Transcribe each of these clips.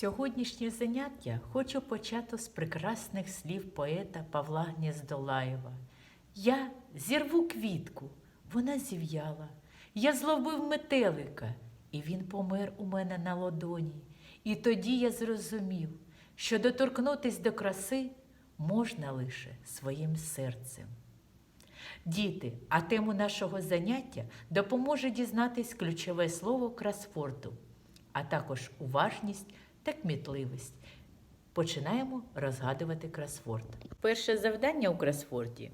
Сьогоднішнє заняття хочу почати з прекрасних слів поета Павла Гнєздолаєва. Я зірву квітку, вона зів'яла. Я зловив метелика, і він помер у мене на ладоні. І тоді я зрозумів, що доторкнутись до краси можна лише своїм серцем. Діти, а тему нашого заняття допоможе дізнатись ключове слово кросфорду, а також уважність та кмітливість. Починаємо розгадувати кросфорд. Перше завдання у кросфорді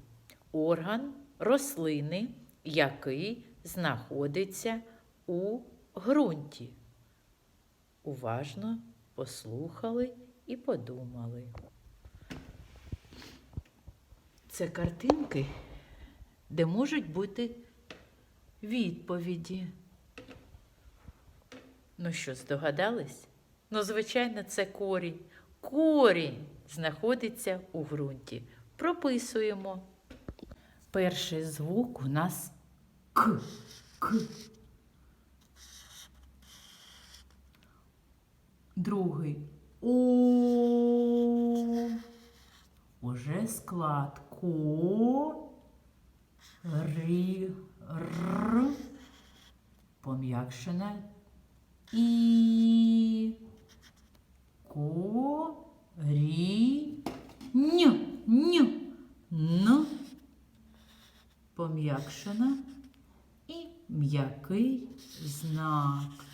орган рослини, який знаходиться у ґрунті. Уважно послухали і подумали. Це картинки, де можуть бути відповіді. Ну що, здогадались? Ну, звичайно, це корінь. Корінь знаходиться у ґрунті. Прописуємо. Перший звук у нас К. К. Другий О. Уже склад Ко. Рі. Р. Пом'якшена. І. Ко. Рі. Н. Н. Н. Пом'якшена. І м'який знак.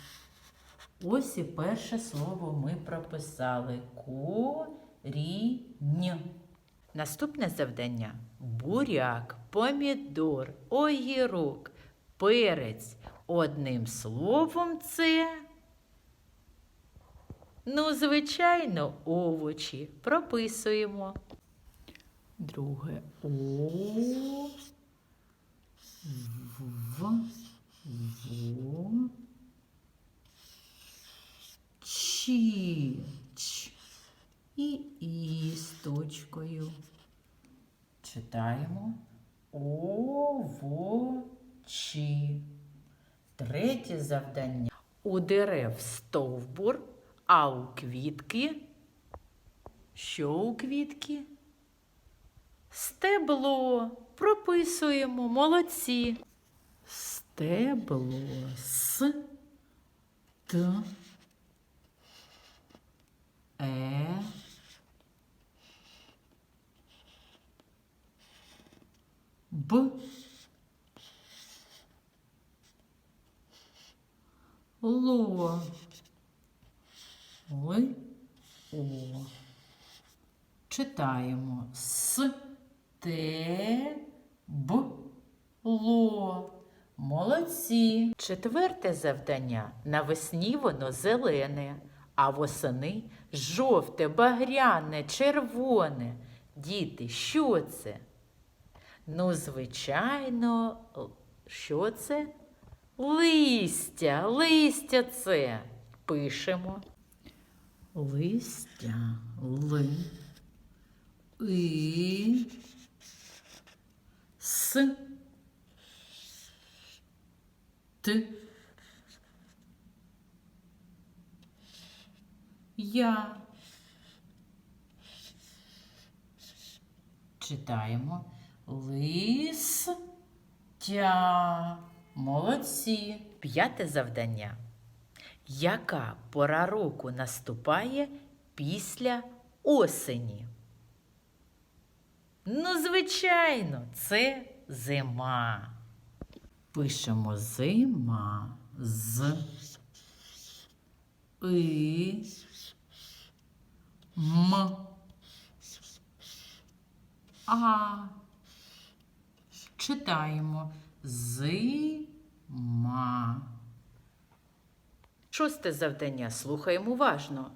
Ось і перше слово ми прописали корінь. Наступне завдання буряк, помідор, огірок, перець. Одним словом, це. Ну, звичайно, овочі. Прописуємо. Друге О. В. Во. Чі. Ч. І І з точкою. Читаємо овочі. Третє завдання. У дерев стовбур, а у квітки. Що у квітки? Стебло. Прописуємо. Молодці. Стебло. С. Т. Е. Б. Ло. Ли. О. Читаємо С. Те. Б. Ло. Молодці. Четверте завдання. Навесні воно зелене, а восени жовте, багряне, червоне. Діти, що це? Ну, звичайно, що це? Листя, листя це. Пишемо. Листя, ли, і, с, т, я. Читаємо листя. Молодці. П'яте завдання. Яка пора року наступає після осені? Ну, звичайно, це зима. Пишемо зима з і м а. Читаємо зима. Шосте завдання. Слухаємо уважно.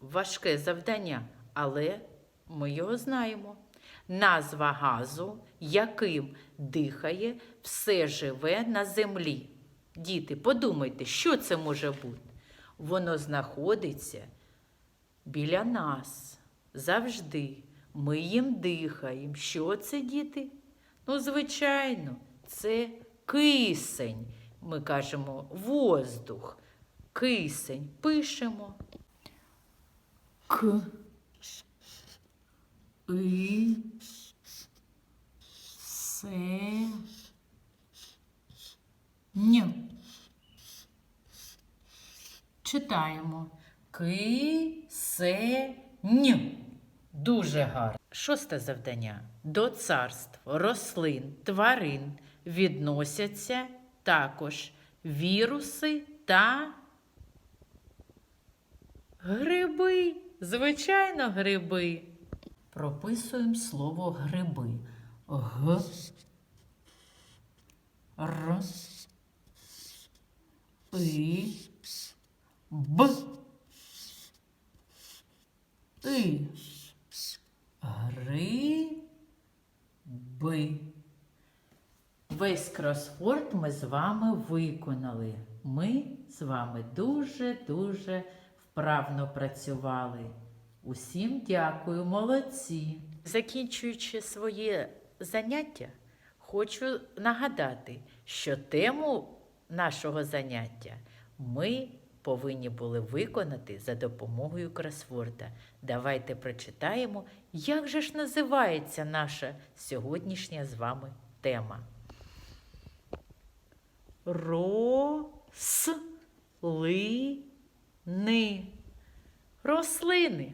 Важке завдання, але ми його знаємо. Назва газу, яким дихає все живе на землі. Діти, подумайте, що це може бути? Воно знаходиться біля нас завжди. Ми їм дихаємо. Що це, діти? Ну, звичайно, це кисень. Ми кажемо воздух. Кисень пишемо. К. И. Се. Н. Читаємо. Ки, се, н. Дуже гарно. Шосте завдання. До царств рослин, тварин відносяться також віруси та гриби. Звичайно, гриби. Прописуємо слово гриби. Г. Р. И. Б. И. Гриби. Весь кросворд ми з вами виконали. Ми з вами дуже-дуже вправно працювали. Усім дякую, молодці. Закінчуючи своє заняття, хочу нагадати, що тему нашого заняття ми повинні були виконати за допомогою кросворда. Давайте прочитаємо, як же ж називається наша сьогоднішня з вами тема. Рослини. Рослини.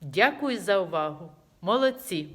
Дякую за увагу. Молодці!